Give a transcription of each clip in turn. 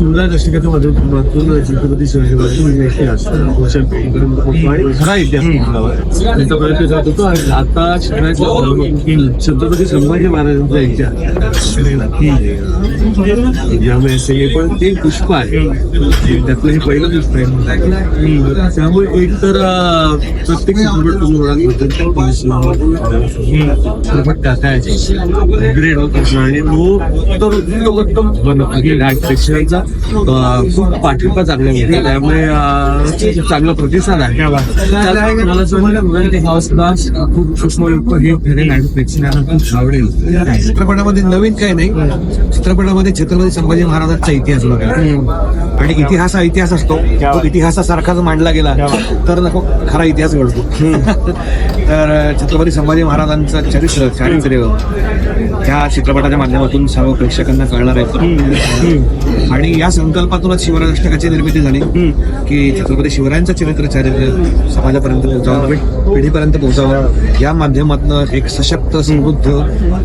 सुंदर दशकाच्या माध्यमातून छत्रपती शिवाजी इतिहास खरा इतिहास प्रयत्न करत होतो आणि आता छत्रपती संभाजी महाराजांचा इतिहास ज्यामुळे सगळे पण ते पुष्प आहे त्यातलं हे पहिलं पुष्प आहे त्यामुळे एक तर प्रत्येक चित्रपट टाकायचे ग्रेड होत. आणि तो तर उत्तमोत्तम बनत पाठिंबा चांगला मिळतो. त्यामुळे चांगला प्रतिसाद आहे. त्याला मला असं वाटतं, सुद्धा खूप सूक्ष्मयुक्त हे ठरेल आणि प्रेक्षकांना खूप आवडेल. चित्रपटामध्ये नवीन काही नाही. चित्रपटामध्ये छत्रपती संभाजी महाराजांचा इतिहास बघा. आणि इतिहास हा इतिहास असतो. तो इतिहासासारखाच मांडला गेला तर नको खरा इतिहास घडतो. तर छत्रपती संभाजी महाराजांचं चरित्र चारित्र्य ह्या चित्रपटाच्या माध्यमातून सर्व प्रेक्षकांना कळणार आहे. आणि या संकल्पातूनच शिवराष्ट्रकाची निर्मिती झाली. की छत्रपती शिवरायांचं चरित्र चारित्र्य समाजापर्यंत पोहोचावं पिढीपर्यंत पोहोचावं. या माध्यमातून एक सशक्त समृद्ध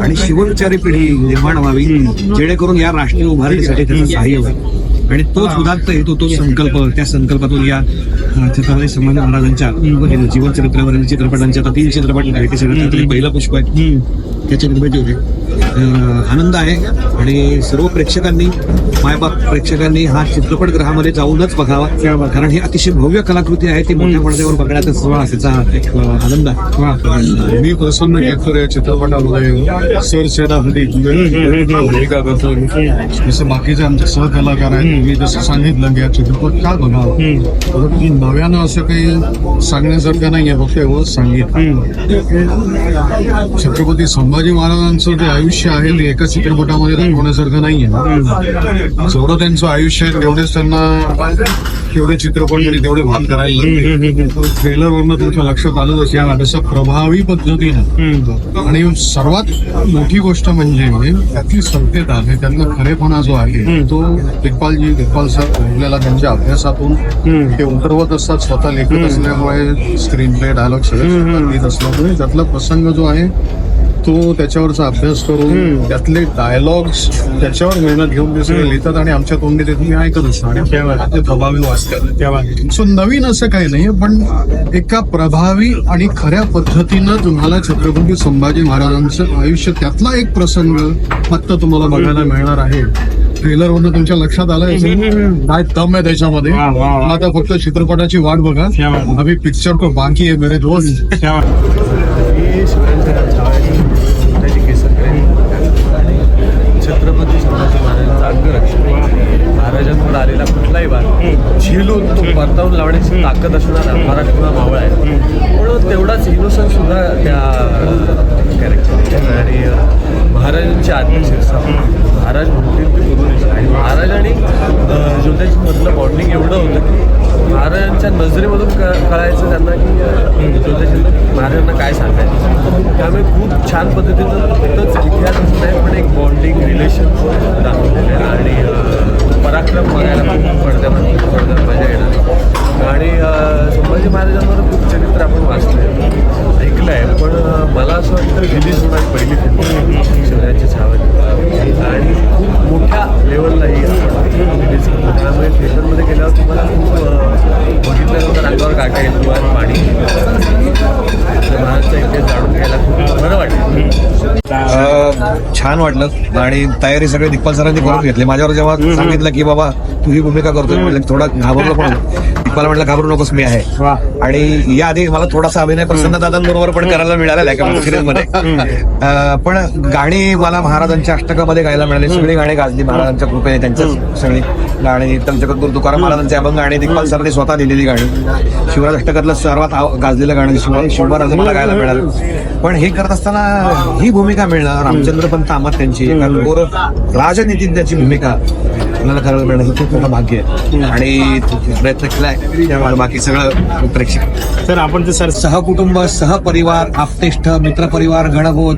आणि शिवविचारी पिढी निर्माण व्हावी जेणेकरून या राष्ट्रीय उभारणीसाठी त्याचं सहाय्य होईल. आणि तोच उदात्त हेतू तो संकल्प त्या संकल्पातून या छत्रपती संभाजी महाराजांच्या जीवन चरित्रावरील चित्रपटांचे आता तीन चित्रपट त्यातले पहिलं पुष्प आहे त्याची निर्मिती होते. आनंद आहे. आणि सर्व प्रेक्षकांनी मायबाप प्रेक्षकांनी हा चित्रपटगृहामध्ये जाऊनच बघावा. कारण ही अतिशय भव्य कलाकृती आहे. ती मोठ्या पडद्यावर बघण्याचा सोहळा त्याचा एक आनंद आहे. मी प्रसन्न घेतो या चित्रपटामध्ये सर सेनापती भूमिका करतो जसं बाकीचे आमचे सहकलाकार आहेत मी जसं सांगितलं की या चित्रपट का बघावा? की नव्यानं असं काही सांगण्यासारखं नाही आहे फक्त एवढंच सांगितलं. छत्रपती संभाजी महाराजांचं जे आयुष्य आहे ते एका चित्रपटामध्ये दाखवण्यासारखं नाही आहे जेवढं त्यांचं आयुष्य आहे तेवढेच त्यांना तेवढे चित्रपट आणि तेवढे भाग करायला ट्रेलर वरनं तुमच्या लक्षात आलं असेल. तसं प्रभावी पद्धतीनं. आणि सर्वात मोठी गोष्ट म्हणजे त्यातली सत्यता आहे त्यातला खरेपणा जो आहे तो इक्बालजी इक्बाल सर आपल्याला त्यांच्या अभ्यासातून ते उतरवत असतात स्वतः लेखत असल्यामुळे स्क्रीन प्ले डायलॉग सगळं लिहित असल्यामुळे त्यातला प्रसंग जो आहे तो त्याच्यावरचा अभ्यास करून त्यातले डायलॉग्स त्याच्यावर मेहनत घेऊन ते सगळे लिहितात आणि आमच्या तोंडी ते तुम्ही ऐकत असता आणि ते प्रभावी वाचतात. सो नवीन असं काही नाही पण एका प्रभावी आणि खऱ्या पद्धतीनं तुम्हाला छत्रपती संभाजी महाराजांचं आयुष्य त्यातला एक प्रसंग फक्त तुम्हाला बघायला मिळणार आहे. ट्रेलर वरून तुमच्या लक्षात आलं असेल? काय दम आहे त्याच्यामध्ये? आता फक्त चित्रपटाची वाट बघा. अभि पिक्चर को बाकी आहे मेरे दोस्त. परतावून लावण्याची ताकद असणारा महाराष्ट्र मावळा आहे. म्हणून तेवढाच इनोसन्स सुद्धा त्या कॅरेक्टर आणि महाराजांची आत्मशीर्षा महाराज म्हणतील ते नाही आणि महाराज आणि ज्योतिषी मधलं बॉन्डिंग एवढं होतं की महाराजांच्या नजरेमधून क कळायचं त्यांना की ज्योतिषी महाराजांना काय सांगायचं. त्यामुळे खूप छान पद्धतीनं फक्तच इतिहासच नाही पण एक बॉन्डिंग रिलेशन दाखवलेलं आहे. आणि पराक्रम बघायला खूप पडद्यावर पडद्यावर मजा येणार आणि अं, संभाजी महाराजांवर खूप चरित्र आपण वाचलं ऐकलं आहे पण अं, मला असं वाटतं रिलीज होणारी पहिली फिल्म शिवरायांची छावणी आणि खूप मोठ्या लेवलला ही रिलीज करतो त्यामुळे थिएटरमध्ये गेल्यावर तुम्हाला खूप अं, बघितल्यानंतर अंगावर काटा येईल किंवा पाणी तर महाराजचा इतिहास जाणून घ्यायला खूप बरं वाटेल अं, छान वाटलं. आणि तयारी सगळे दिग्पाल सरांनी करून घेतली. माझ्यावर जेव्हा सांगितलं की बाबा तू ही भूमिका करतोय म्हणजे थोडा घाबरलो पण दिग्पाल म्हटलं घाबरू नकोस मी आहे. आणि याआधी मला थोडासा अभिनय प्रसन्न दादांबरोबर पण करायला मिळालेला आहे का सिरीज मध्ये. पण गाणी मला महाराजांच्या अष्टकामध्ये गायला मिळाली. सगळी गाणी गाजली महाराजांच्या कृपेने त्यांच्या सगळी. गाणी पंचकत्पूर तुकाराम महाराजांचे अभंग गाणी दिग्पाल सरांनी स्वतः लिहिलेली गाणी. शिवराज अष्टकातलं सर्वात गाजलेलं गाणं शिव शिवराज मला गायला मिळालं. पण हे करत असताना ही भूमिका मिळणं रामचंद्र पंत अमर त्यांची. राजनीतिज्ञाची भूमिका आपल्याला करायला मिळणं हे खूप मोठं भाग्य आहे. आणि तो प्रयत्न केलाय त्यामुळे बाकी सगळं प्रेक्षक तर आपण ते सर सहकुटुंब सहपरिवार आपतेष्ट मित्रपरिवार गणगोत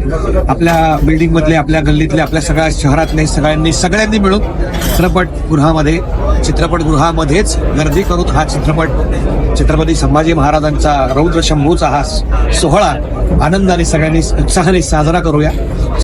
आपल्या बिल्डिंग मधले आपल्या गल्लीतले आपल्या सगळ्या शहरातले सगळ्यांनी सगळ्यांनी मिळून चित्रपटगृहामध्ये चित्रपटगृहामध्येच गर्दी करून हा चित्रपट छत्रपती संभाजी महाराजांचा रौद्र शंभूचा हा सोहळा आनंदाने सगळ्यांनी उत्साहाने साजरा करूया.